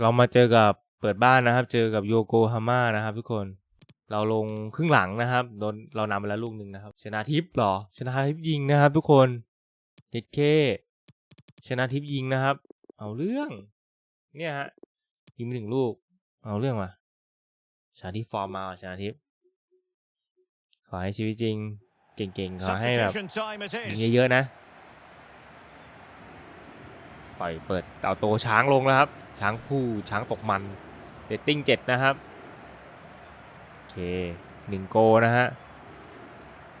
เรามาเจอกับเปิดบ้านนะครับ เจอกับโยโกฮาม่านะครับ ทุกคน เราลงครึ่งหลังนะครับ โดนเรานำไปแล้วลูกหนึ่งนะครับ ชนะทิพย์หรอ ชนะทิพย์ยิงนะครับ ทุกคนเด็ดเค ชนะทิพย์ยิงนะครับ เอาเรื่อง เนี่ยฮะยิงไปหนึ่งลูก เอาเรื่องมาชาทิพย์ฟอร์มมาชนะทิพย์ขอให้ชีวิตจริง เก่งๆ ขอให้แบบยิงเยอะๆนะ ปล่อยเปิดเอาโตช้างลงแล้วครับช้างผู้ช้างตกมันเรตติ้ง7นะครับโอเคหนึ่งโกนะฮะ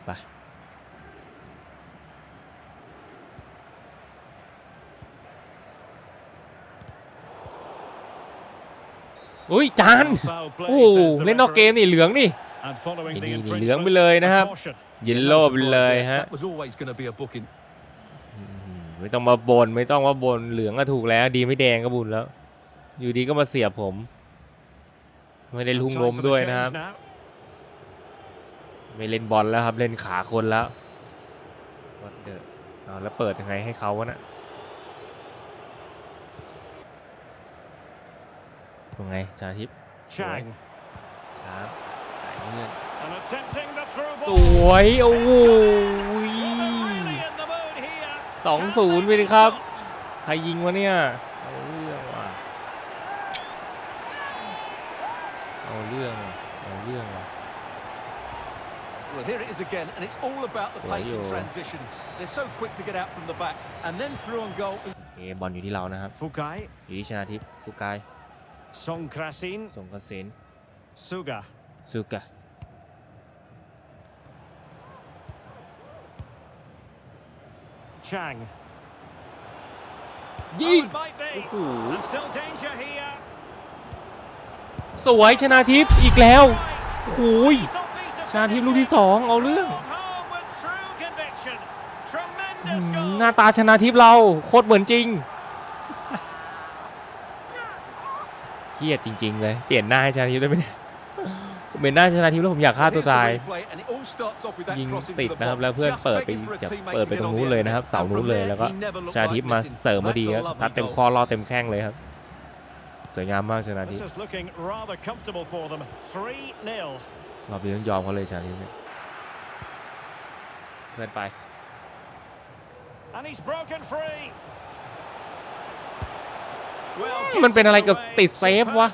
ไปอุ้ยจานโอ้เล่นนอกเกมนี่เหลืองนี่นี่เหลืองไปเลยนะครับยินโลบเลยฮะไม่ต้องมาบนไม่ต้องมาบนเหลืองก็ถูกแล้วดีไม่แดงก็บุญแล้วอยู่ดีก็มาเสียบผม ไม่ได้ลุงลมด้วยนะครับ ไม่เล่นบอลแล้วครับ เล่นขาคนแล้วแล้วเปิดยังไงให้เขาวะนะยังไงชาทิพย์ครับสวย โอ้โหสองศูนย์ไปเลยครับใครยิงวะเนี่ยเอาเรื่องว่ะเอาเรื่องว่ะ Well, here it is again, and it's all about the patient transition. They're so quick to get out from the back, and then through on goal. เอบอลอยู่ที่เรานะครับ eh, Fukai, อยู่ที่ชนาทิพย์สุกาย Songkrasin, สงกระสิน Suga. สุกะ Chang. Oh, it might be. And still danger here. สวยชนะทิพย์อีกแล้ว โอ้ยชนะทิพย์ลูกที่สองเอาเรื่อง หน้าตาชนะทิพย์เราโคตรเหมือนจริงเครียดจริง ๆ เลย เปลี่ยนหน้าให้ชนะทิพย์ได้ไหมเนี่ยผมเป็นหน้าชนะทิพย์แล้วผมอยากฆ่าตัวตาย ยิงติดนะครับแล้วเพื่อนเปิดไปเปิดไปตรงนู้นเลยนะครับเสานู้นเลยแล้วก็ชนาทิพย์มาเสริมพอดีครับทัดเต็มคอรอเต็มแข้งเลยครับสวยงามมากชนะทิพย์รอบนี้ต้องยอมเขาเลยชนะทิพย์เนี่ยพื่อนไปมันเป็นอะไรกับติดเซฟวะ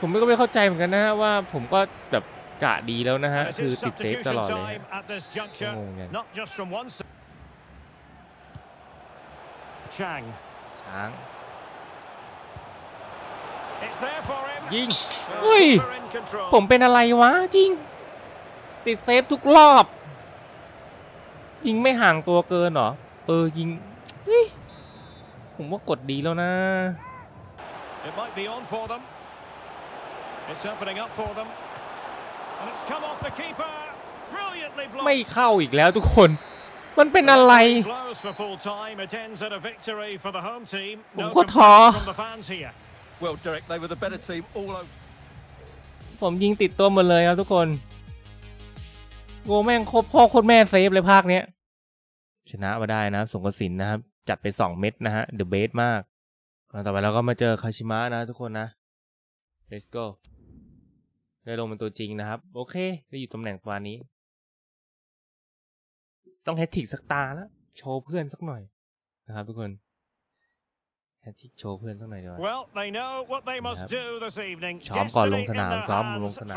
ผมก็ไม่เข้าใจเหมือนกันนะฮะว่าผมก็แบบกะดีแล้วนะฮะคือติดเซฟตลอดเลยงงีัยช้างยิงเฮ้ย ผมเป็นอะไรวะจริง ติดเซฟทุกรอบ ยิงไม่ห่างตัวเกินหรอ เออยิงผมว่ากดดีแล้วนะ ไม่เข้าอีกแล้วทุกคน มันเป็นอะไร ผมก็ท้อ Well, Derek, they were the better team all over. ผมยิงติดตัวหมดเลยครับทุกคนโกแม่งครบพ่อโคตรแม่เซฟเลยภาคเนี้ยชนะมาได้นะครับสงกสินนะครับจัดไปสองเม็ดนะฮะเดอะเบสมาก ต่อไปเราก็มาเจอ คาชิมะนะทุกคน นะ let's go ได้ลงเป็นตัวจริงนะครับ โอเคได้อยู่ตำแหน่งตัวานี้ ต้องแฮตติกสักตาแล้ว โชว์เพื่อนสักหน่อย นะครับ ทุกคนแค่โชว์เพื่อนสักหนดีกว่าครับช้อมก่อนลงสนามค้อมลงสนามล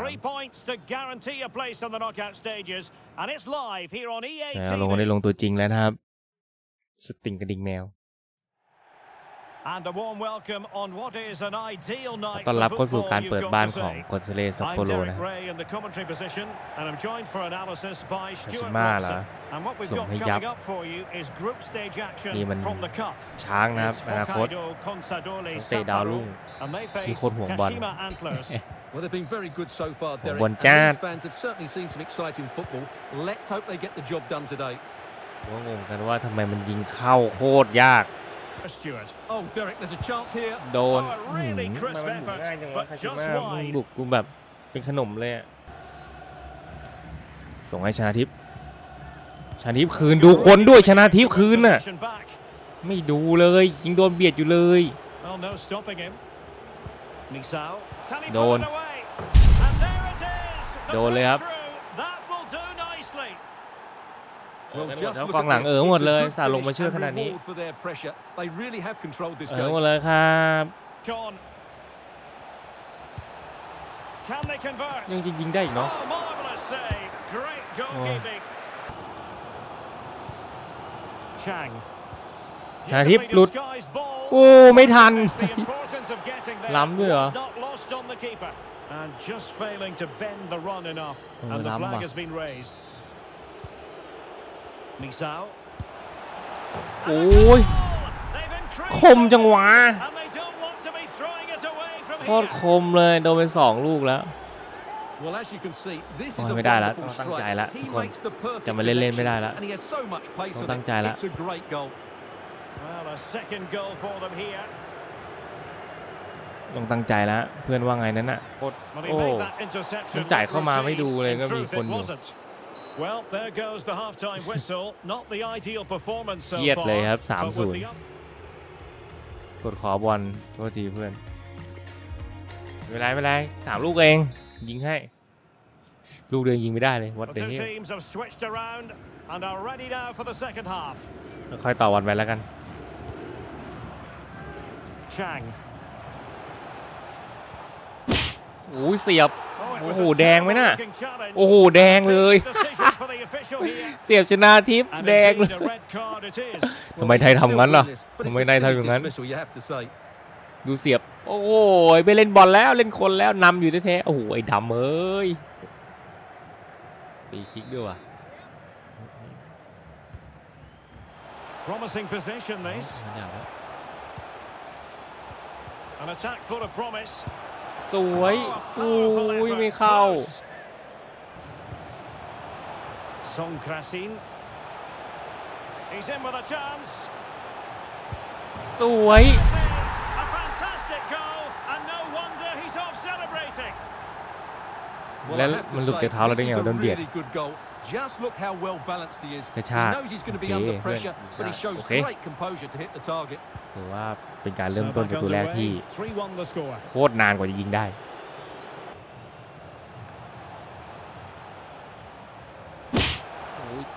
งนี้ลงตัวจริงแล้วนะครับสติงกระดิ่งแมวต้อนรับเข้าสู่การเปิดบ้านของกอนซเลซัปโปโรนะคาชิมาเหรอส่งให้ยับนี่มันช้างนะครับอนาคตเตะดาวรุ่งที่โคตรห่วงบอลบอลจ้า l e ว่างงกันว่าทำไมมันยิงเข้าโคตรยากโดนม a r t Oh, Derek, there's a บุกกูแบบเป็นขนมเลยส่งให้ชนะทิพย์ชนะทิพย์คืน ดูคนด้วย ชนะทิพย์คืนน่ะไม่ดูเลยยิงโดนเบียดอยู่เลยโดนโดนเลยครับหมดแักองหลังเออหมดเลย สาลงมาเชื่อขนาดนี้ เออหมดเลยครับ ยังยิงได้อีกเนาะ ชาทิพหลุด โอ้ไม่ทัน ล้ำด้วยเหรอล้ำว่ะมิาวโอ้ย คมจังหวะโคตรคมเลยโดนไปสองลูกแล้วโอ้ยไม่ได้แล้วต้องตั้งใจแล้วทุกคน จะมาเล่นๆไม่ได้แล้วต้องตั้งใจแล้วต้องตั้งใจแล้วเพื่อนว่าไงนั้นน่ะโอ้จ่ายเข้ามาไม่ดูเลยก็มีคนอยู่เยียดเลยครับสามศูนย์กดขอบอลโทดีเพื่อนเวลาไม่เป็นไลูกเองยิงให้ ลูกเดียวยิงไม่ได้เลยวัดเดี๋ยวค่อยต่อวันไปแล้วกัน c h a n โอ้ยเสียบ โอ้โหแดงไหมน่ะโอ้โหแดงเลยเสียบชนะทิพย์แดงเลยทำไมไทยทำงั้นล่ะทำไมไทยทำอย่างนั้นดูเสียบโอ้ยไปเล่นบอลแล้วเล่นคนแล้ว นำอยู่แท้ๆโอ้โหไอ้ดำเอ้ยปีคิกด้วยว่ะสวยอุ้ยไม่เข้า Song Krasin he's in with a chance สวย a fantastic goal and no wonder he's off celebrating Well, มันหลุดจากเท้าเราได้ไงวะโดนเบียด Just look how well balanced he is. He knows he's going to be under pressure, but he shows great composure to hit the target. ถือว่าเป็นการเริ่มต้นประตูแรกที่โคตรนานกว่าจะยิงได้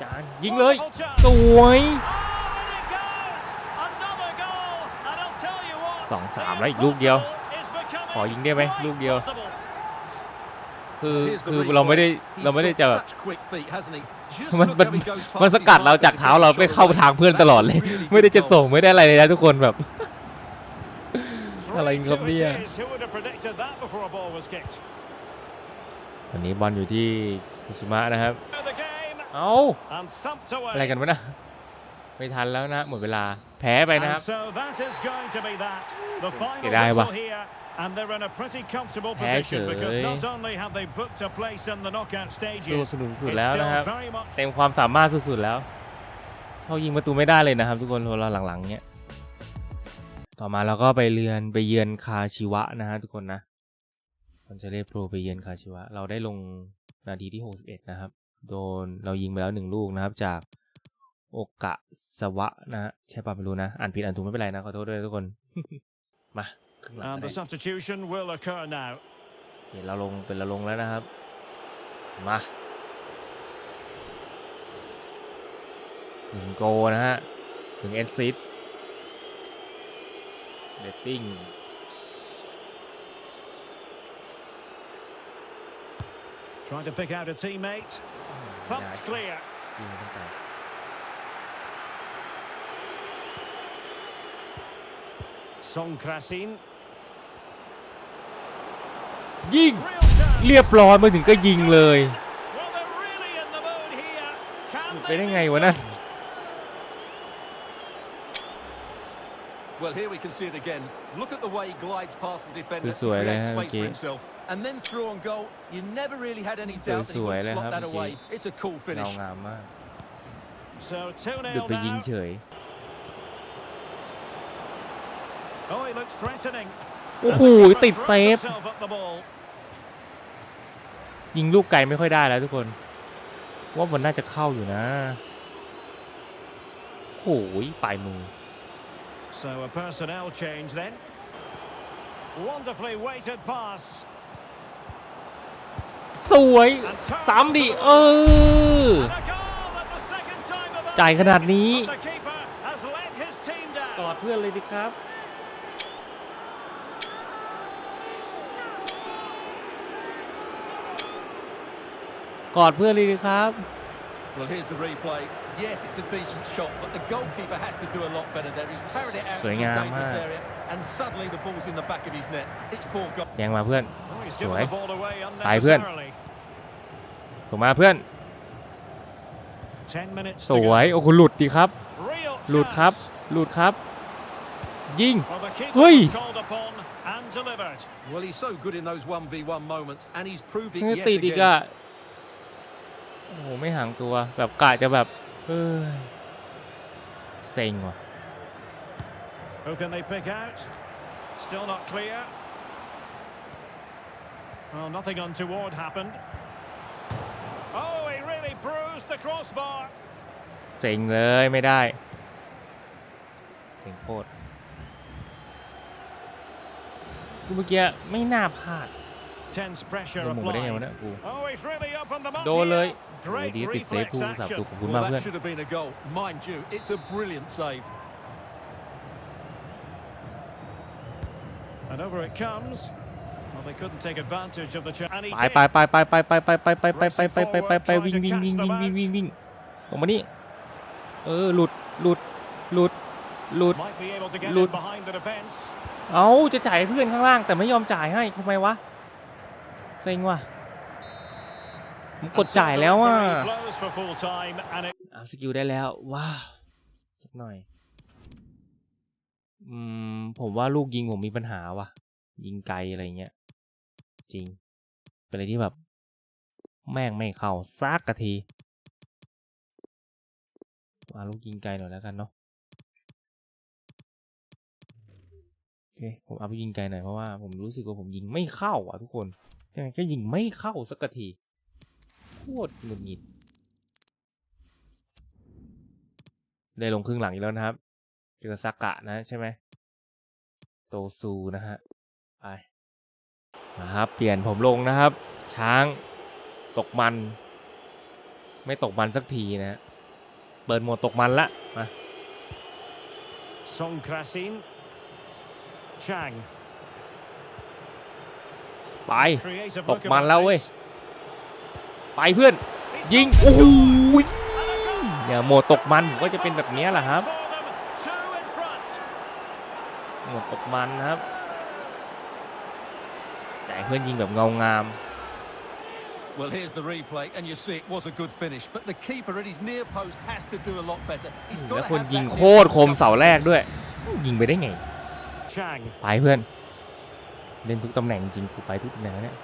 จานยิงเลยสวยสองสามแล้วอีกลูกเดียวขอยิงได้ไหมลูกเดียว คือคือเราไม่ได้เราไม่ได้จะแบบมันมันมันสกัดเราจากเท้าเราไปเข้าทางเพื่อนตลอดเลย ไม่ได้จะส่งไม่ได้อะไรเลยนะทุกคนแบบอะไรครับเนี่ยวันนี้บอลอยู่ที่ชิมะนะครับเอาอะไรกันวะนะไม่ทันแล้วนะ หมดเวลาแพ้ไปนะครับเสียดายว่ะแพ้เฉยสู e ส n a pretty c o m f เต็มความสามารถสุดๆแล้วเขายิงประตูไม่ได้เลยนะครับ ทุกคนเราหลังๆเนี้ยต่อมาเราก็ไปเรือนไปเยือนคาชิวะนะฮะทุกคนนะคอนเซเลโปรไปเยือนคาชิวะ เราได้ลงนาทีที่ 61 นะครับโดนเรายิงไปแล้วหนึ่งลูกนะครับจากโอกะสวะนะฮะใช่ป่ะไม่รู้นะอ่านผิดอ่านถูกไม่เป็นไรนะขอโทษด้วยทุกคนมาครึ่งหลังเ t h นี่เราลงเป็นเราลงแล้วนะครับมาหนึ่งโกนะฮะถึงเอสซิตเดตติ้งท r y i n g to pick out a teammate Pumped clear. ยิงขึ้นไป Song Krasin. ยิงเรียบร้อยมาถึงก็ยิงเลย Well, they're really in the mood here. ห Can ลุดไป they ได้ไง do วะนั่น Well, here we can see it again. Look at the way he glides past the defender to สวยๆเลย create ฮะ space เมื่อกี้ for himself. and then through on goal. You never really had any doubt that he would slot that away. It's a cool finish. เงางามมาก So 2 0 now. โอ้โหติดเซฟยิงลูกไกลไม่ค่อยได้แล้วทุกคนว่ามันน่าจะเข้าอยู่นะโอ้ยปลายมือ So a personnel change then. Wonderfully weighted pass. สวยสามดีเออจ่ายขนาดนี้ตอดเพื่อนเลยดิครับกอดเพื่อนเลยดครับ สวยงามมากแยงมาเพื่อนสวยตายเพื่อนถูกมาเพื่อนสวยโอ้โหหลุดดีครับ หลุดครับ หลุดครับ ยิงเฮ้ยนี่ติดีกอะโอ้โหไม่ห่างตัวแบบกะจะแบบเฮ้ยเซ็งว่ะ Who can they pick out? Still not clear. Well, nothing untoward happened. Oh, he really bruised the crossbar. เซ็งเลยไม่ได้เซ็งโคตรกูเมื่อกี้ไม่น่าพลาด Tense pressure โดนหมูได้ไงวะเนี่ยกู Oh, he's really up on the mark. โดนเลย here. โอ้ Great ดีติดเซฟ reflex กูสามตัว action. ขอบคุณมาก Well, เพื่อน that should have been a goal. Mind you, it's a brilliant save. And over it comes. Well, they couldn't take advantage of the chance. ไปไปไปไปไปไปไปไปไปไปไปไปไปไปไปวิ่งวิ่งวิ่งวิ่งวิ่งวิ่งวิ่งออกมานี่เออหลุดหลุด หลุดหลุดหลุดเอาจะจ่ายเพื่อนข้างล่าง แต่ไม่ยอมจ่ายให้ทำไมวะเซ็งว่ะผมกดจ่ายแล้วอ่ะสกิลได้แล้วว้าวสักหน่อยอืมผมว่าลูกยิงผมมีปัญหาว่ะ ยิงไกลอะไรเงี้ยจริง เป็นอะไรที่แบบ แม่งไม่เข้าซักกะทีมาลูกยิงไกลหน่อยแล้วกันเนาะโอเคผมเอาไปยิงไกลหน่อยเพราะว่าผมรู้สึกว่าผมยิงไม่เข้า อ่ะทุกคนยังไงก็ยิงไม่เข้าสักกะทีโคตรหงุดหงิดได้ลงครึ่งหลังอีกแล้วนะครับเจอซากะนะใช่ไหมโตซูนะฮะไปนะครับเปลี่ยนผมลงนะครับ ช้างตกมัน ไม่ตกมันสักทีนะเปิดหมดตกมันละมาซงคราซินชางไป ตกมันแล้วเว้ยไปเพื่อน ยิงโอ้โหอย่าหมดตกมันก็จะเป็นแบบนี้แหละครับหมดอกมันนะครับจ่ายเพื่อนยิงแบบเงางาม Well, here's the replay, and you see it was a good finish, but the keeper at his near post has to do a lot better. He's got แล้วคนยิงโคตรคมเสาแรกด้วย ยิงไปได้ไง Chang. ไปเพื่อน เล่นทุกตำแหน่งจริงกูไปทุกตำแหน่งเนี่ย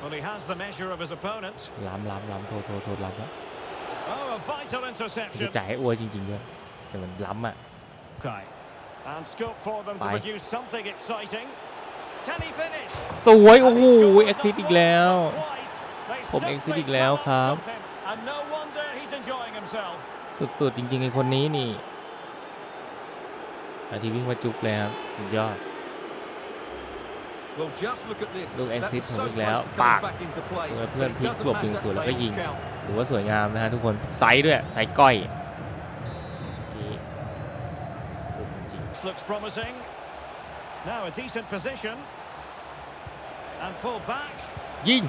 Well, he has the measure of his opponent. ล้ำล้ำล้ำโทษโทษโทษล้ำแล้ว Oh, a vital จะ interception. จ่ายให้อัวจริงๆด้วยแต่มันล้ำอ่ะ Okay. And scope for them to produce something exciting. Can he finish? สวยโอ้โหเอ็กซิสอีกแล้ว ผมเอ็กซิสอีกแล้วครับ สุดๆ จริงๆไอ้คนนี้นี่อาทีวิ่งมาจุกแล้วสุดยอดลูกแอสซิสของอีกแล้วปากเพื่อนพลิกบวกถึงศูนแล้วก็ยิงหรือว่าสวยงามนะฮะทุกคน ไซด์ด้วย ไซด์ก้อย looks promising. Now a decent position. And pull back. ยิง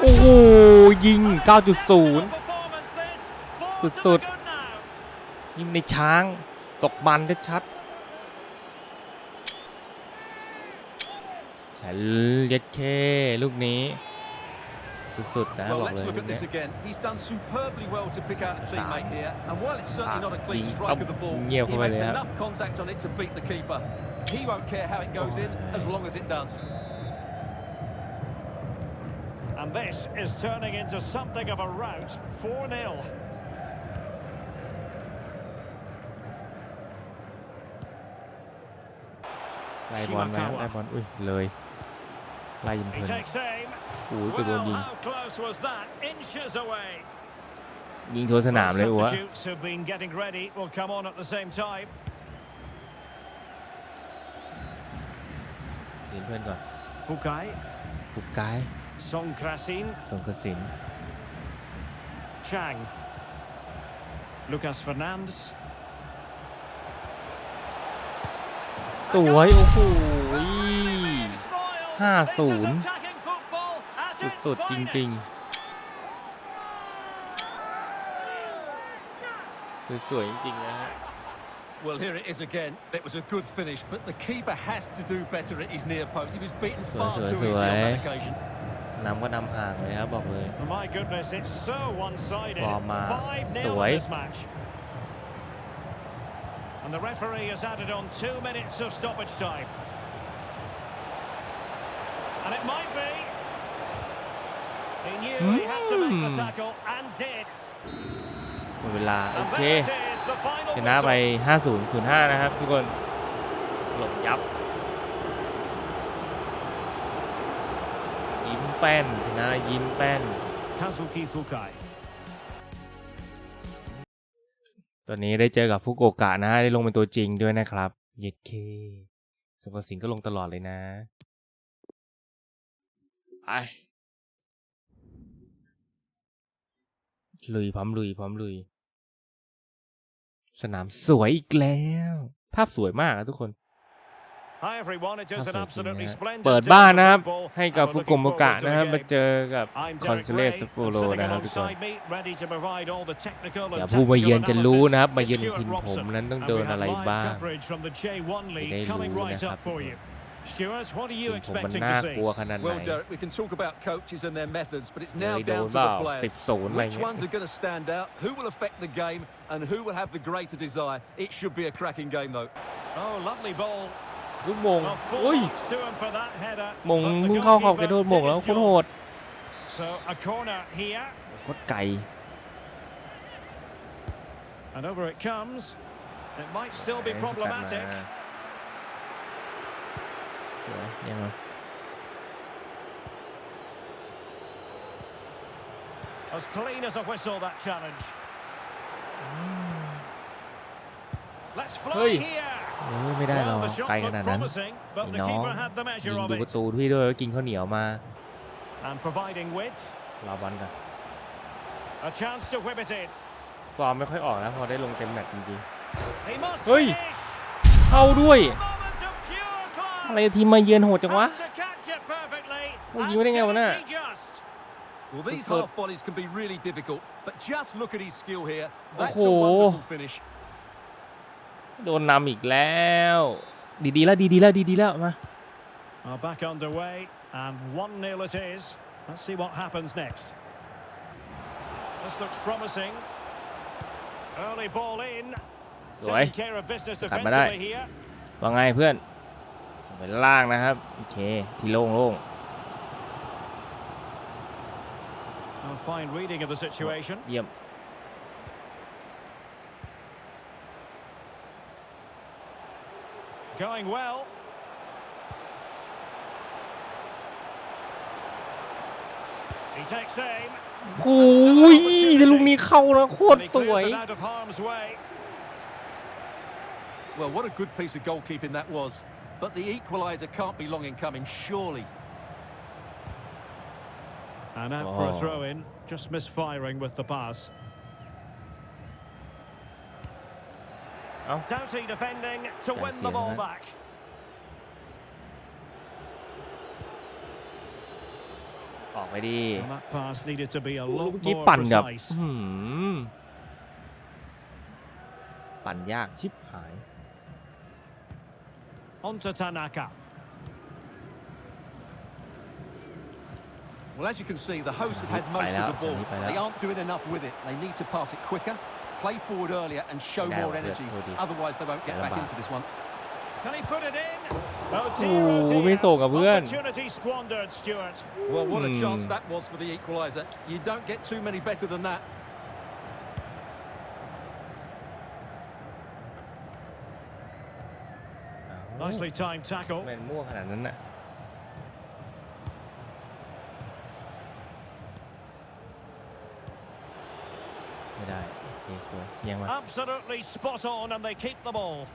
โอ้โหยิง9.0สุดๆยิงในช้างตกบันได้ชัดๆเย็ดเคลูกนี้ superbly well to pick out a teammate here and while it's certainly ah, not a clean strike of the ball he makes enough contact on it to beat the keeper he won't care how it goes in as long as it does and this is turning into something of a rout 4-0ไล่บอลแล้วไล่บอลอุ้ยเลยไล่ยิงเพลินโอ้ยจะโดนยิงยิงทัวสนามเลยวเหเพื่อนก่อนฟูกายฟูกายซงคราซินซงคราซินชาง ลูคัสเฟอร์นันด์สวยโอ้โหห้าศูนย์ Well, here it is again. It was a good finish, but the keeper has to do better at his near post. He was beaten far too easily on that eh? occasion. นำก็นำห่างเลยครับบอกเลย oh, My goodness, it's so one-sided. Five-nil this match. And the referee has added on two minutes of stoppage time. And it might be หมดเวลา โอเคชนะไป 50 05 นะครับทุกคนหลบยับ ยิ้มแป้นชนะ ยิ้มแป้นคาซุกิฟุกายตอนนี้ได้เจอกับฟุกโอกะนะได้ลงเป็นตัวจริงด้วยนะครับ เยเคสุภสิงก็ลงตลอดเลยนะไปลุยพร้อมลุยพร้อมลุยสนามสวยอีกแล้ว ภาพสวยมากนะทุกคนเปิดบ้านนะครับ ให้กับฟุกุโมกะนะครับมาเจอกับคอนเซเลสโปโรนะครับทุกคนอย่าผู้มาเยือนจะรู้นะครับมาเยือนทินผมนั้นต้องโดนอะไรบ้างได้รู้นะครับ Stuart, what are you expecting to see? Well, Derek, we can talk about coaches and their methods, but it's now down to the players. Which ones are going to stand out? Who will affect the game? And who will have the greater desire? It should be a cracking game, though. Oh, lovely ball. Good Well, อุ้ full ย marks to him for that header. มง but the So a corner here, โคตรไกล and over it comes. It might still be problematic. วยยังไงเฮ้ยไม่ได้หรอกไกลขนาดนั้นน้องยิงดูประตูพี่ด้วยกินข้าวเหนียวมาลาบอลกันฟอร์มไม่ค่อยออกนะพอได้ลงเต็มแมตช์จริงๆเฮ้ยเข้าด้วยอะไรทีมมาเยือนโหดจังวะโอ้ยิงไม่ได้ไงวะน่ะ Well, these half volleys can be really difficult, but just look at his skill here. That's a wonderful finish. โดนนำอีกแล้ว ดีๆแล้วดีๆแล้วดีๆแล้วมา Are back underway and 1-0 it is. Let's see what happens next. This looks promising. Early ball in. สวย Taking care of business defensively here. ว่าไงเพื่อนเป็นล่างนะครับโอเคที่โล่งโล่ง A fine reading of the situation. เยี่ยม Going well. He takes aim. โอ้ยลูกนี้เข้านะโคตร And he สวย clears it out of harm's way. Well, what a good piece of goalkeeping that was. But the equaliser can't be long in coming, surely. And out oh. for a oh. throw-in, just misfiring with the pass. Oh. Doughty defending to That's win the ball back. Oh, and eh. that pass needed to be a lot more precise. ปั่นยาก ชิบหาย hmm. Onto Tanaka. Well, as you can see, the hosts have had most of the ball. They aren't doing enough with it. They need to pass it quicker, play forward earlier and show more energy. Otherwise, they won't get back into this one. Can he put it in? Oh, dear, oh, dear. Opportunity squandered, Stuart. Well, what a hmm. chance that was for the equaliser. You don't get too many better than that. Nicely timed tackle. Absolutely spot on and they keep the ball.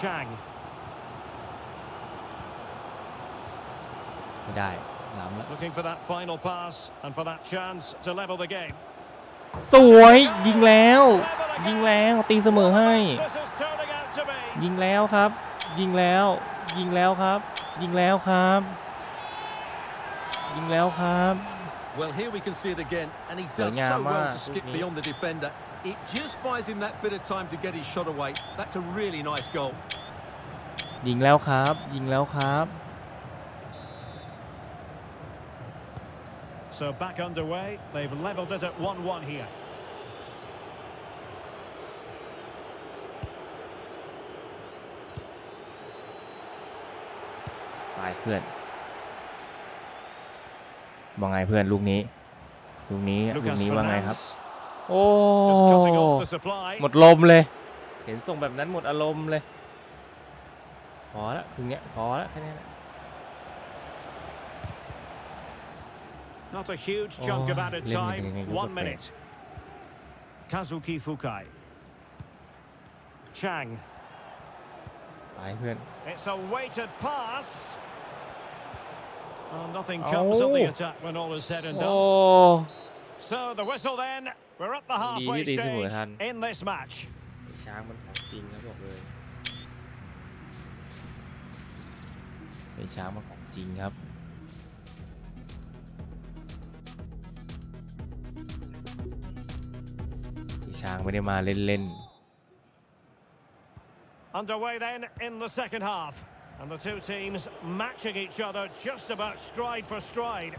Chang. Looking for that final pass and for that chance to level the game. สวยยิงแล้วยิงแล้วตีเสมอให้ ยิงแล้วครับ ยิงแล้วยิงแล้วครับยิงแล้วครับยิงแล้วครับเหลงอกมากยิงแล้วครับยิงแล้วครับ So back underway. They've leveled it at 1-1 here. ายเพื่อนว่าไงเพื่อนลูกนี้ลูกนี้ลูกนี้ว่าไงครับโอ้หมดลมเลย เห็นส่งแบบนั้นหมดอารมณ์เลยพอละถึงเนี้ยพอละแค่นี้แหละ Not a huge chunk of added time. One minute. Kazuki Fukai. Chang. ไปเพื่อน It's a weighted pass. Well, nothing comes oh. of the oh. attack when all is said and done. Oh. So the whistle then. We're at the halfway stage in this match. ช้างไม่ได้มาเล่นๆ Underway then in the second half. And the two teams matching each other just about stride for stride.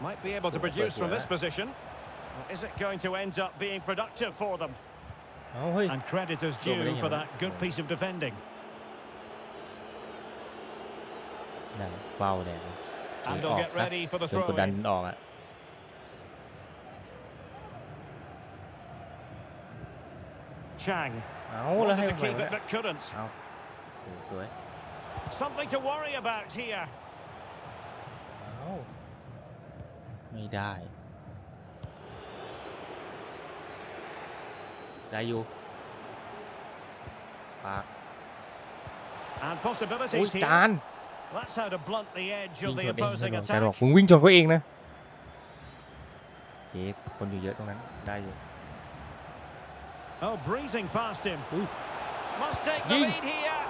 Might be able to produce from this position. Is it going to end up being productive for them? Oh, and credit is due for that good piece of defending. And they'll oh, get ready for the throw-in. Chang. Áo là hay không vậy? Không. dưới. Something to worry about here. Áo. Mày đài. Dayu. Phạt. And possibilities here. จาน That's how to blunt the edge of the opposing แต่ attack. บอกมึงวิ่งชนเขาเองนะเอ๊ะคนอยู่เยอะตรงนั้นได้อยู่ Oh, b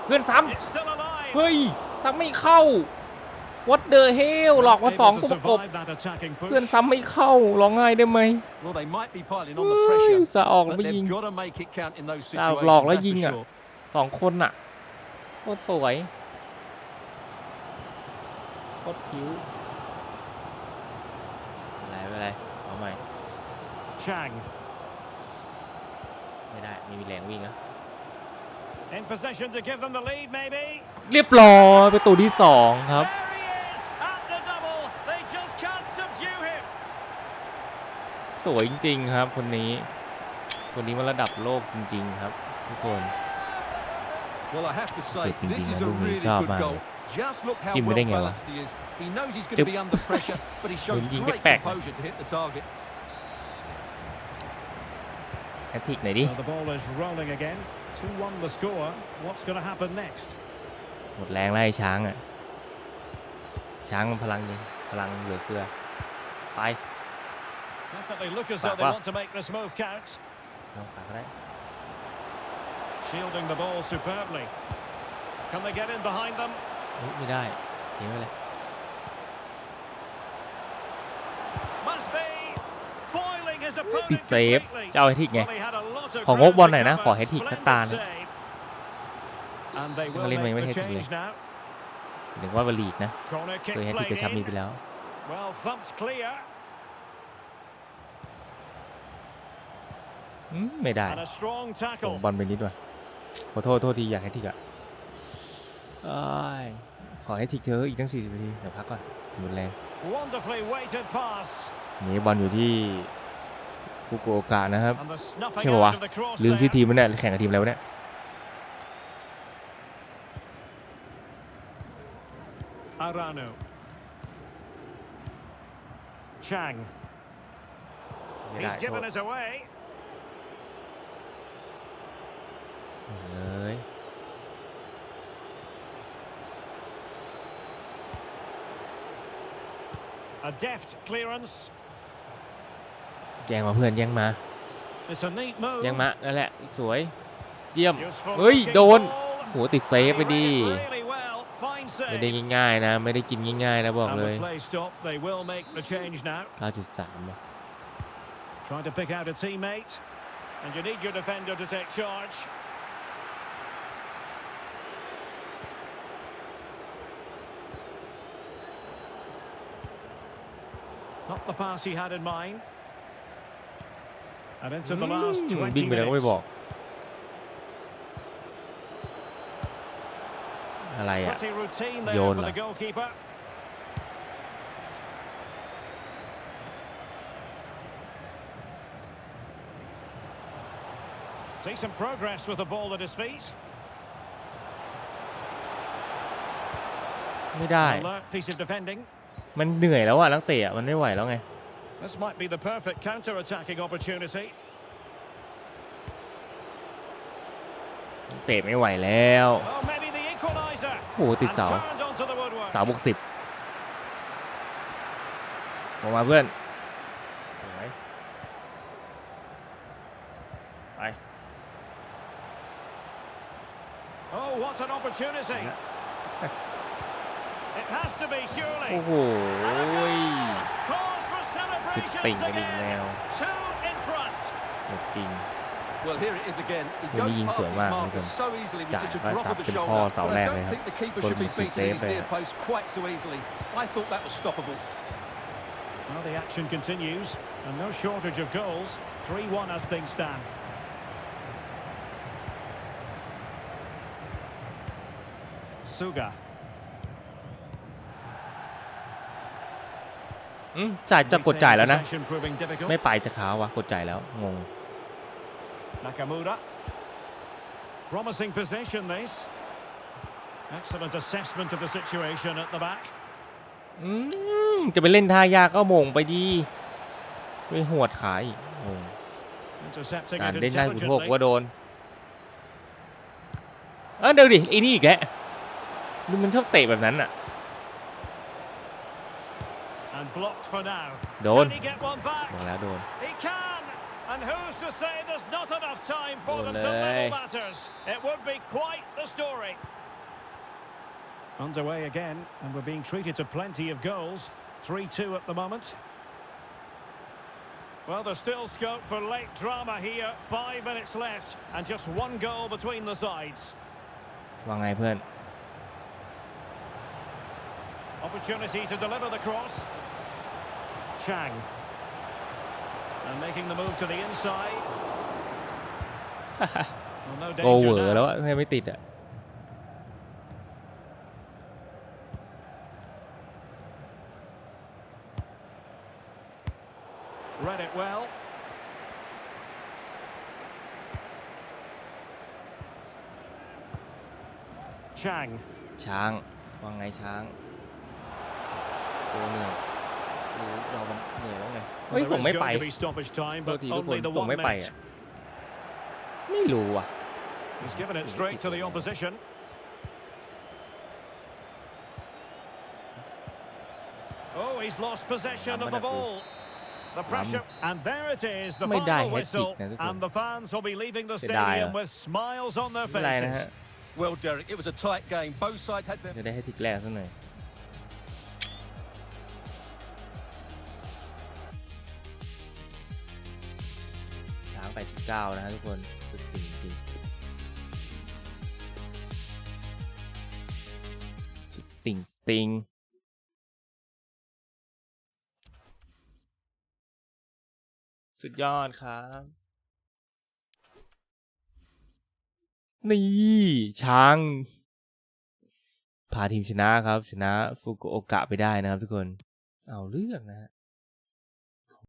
เพื่อนซ้ำเฮ้ยซ้ำไม่เข้าวัดเดอร์เฮลหลอกมาสองตุ๊กบ เพื่อนซ้ำไม่เข้าร้องไห้ได้ไหมสะออกไม่ยิงสะออกหลอกแล้วยิงอ่ะสองคนอ่ะ โคตรสวย โคตรผิวอะไรอะไรเอาใหม่ไม่ได้มีแรงวิ่งนะเรียบร้อยประตูที่สองครับสวยจริงครับคนนี้คนนี้มาระดับโลกจริง ๆครับ ทุกคนสวยจริงๆนะลูกนี้ชอบมากจิ้มไม่ได้ไงวะจิ้มยิงแปลกคนิหน่อยดิหมดแรงไล่ช้างอ่ะ ช้างมันพลังเีอพลังเหลือเกือไปฝากกได้ Shielding the ball superbly. Can they get in behind them? ไม่ได้ทิ้งไปเลยติดเซฟจะเอาแฮ้ทิกไง ของงบบอลหน่อยนะ ขอแฮ้ทิกนักตาลมาเล่นไม่แฮตติกเลยถึงว่าบอลลีกนะเคยแฮ้ทิกกระชับมีไปแล้ว ไม่ได้ผมบอลไปนิดว่ะขอโทษโทษทีอยากให้ทิกอะขอให้ทิกเธออีกตั้ง40นาที เดี๋ยวพักก่อนหมดแรงนี่บอลอยู่ที่ฟุกโอกานะครับ ใช่ปะวะลืมชื่อทีมมันเนี่ยแข่งกับทีมแล้วเนี่ย อาราโนชังเลยเ d น f แยงมาเพื่อนแย่งมาแย่งมา นั่นแหละสวยเยี่ยมเฮ้ยโดนหัวติดเซฟไปดีไม่ได้ง่ายๆนะไม่ได้กินง่ายๆนะบอกเลย9.3 n g t t a teammate a d y n n d บินไปแล้วก็ไม่บอก อะไรอ่ะ โยนเหรอไม่ได้ มันเหนื่อยแล้วอ่ะนักเตะมันไม่ไหวแล้วไง This might be the perfect counter-attacking opportunity. เตะไม่ไหวแล้วโอ้โหติดเสา t สามบุกสิบออกมาเพื่อนไปไป Oh, w h a โอ้โหคือติ่งกันอีกแนวจริงวันนี้ยิงสวยมากทุกคนจ่ายได้ตัดเป็นพ่อเสาแรกเลยครับต้นมีสุดเซฟเลยครับ Well, the action continues, and no shortage of goals. 3-1 as things stand. Suga. จ่ายจะกดจ่ายแล้วนะ ไม่ไปจะขาวะกดจ่ายแล้วงงจะไปเล่นท่ายากก็มงไปดีไปหวดขายการเล่นได้คุณพวกว่าโดนเออเดี๋ยวดิไอ้นี่อีกแกมันชอบเตะแบบนั้นอ่ะ and blocked for now. โดน Can he get one back? He can. And who's to say there's not enough time for them to level matters? It would be quite the story. Underway again, and we're being treated to plenty of goals. 3-2 at the moment. Well, there's still scope for late drama here. Five minutes left, and just one goal between the sides. ว่าไงเพื่อน Opportunity to deliver the cross. Chang. And making the move to the inside. Cô vừa đó hay mới tịt ạ. Read it well. Chang. Chang. Hoàng ngay Chang. Cô nữa. ดูเรามันเหนื่อยแล้วไงเฮ้ย There going to be stoppage time, but only the one ไม่ไป minute. อ่ะ given it straight to the opposition. Oh, he's lost possession of the ball. The pressure, and there it is, the final whistle, and the fans will be leaving the stadium with smiles on their faces. Well, Derek, it was a tight game. Both sides had their จะได้ให้ทิกแรกสักหน่อยก้านะฮะทุกคนสุดจริงจริงสุดติงติงสุดยอดครับ นี่ช้างพาทีมชนะครับ ชนะฟุกุโอกะไปได้นะครับทุกคน เอาเรื่องนะฮะ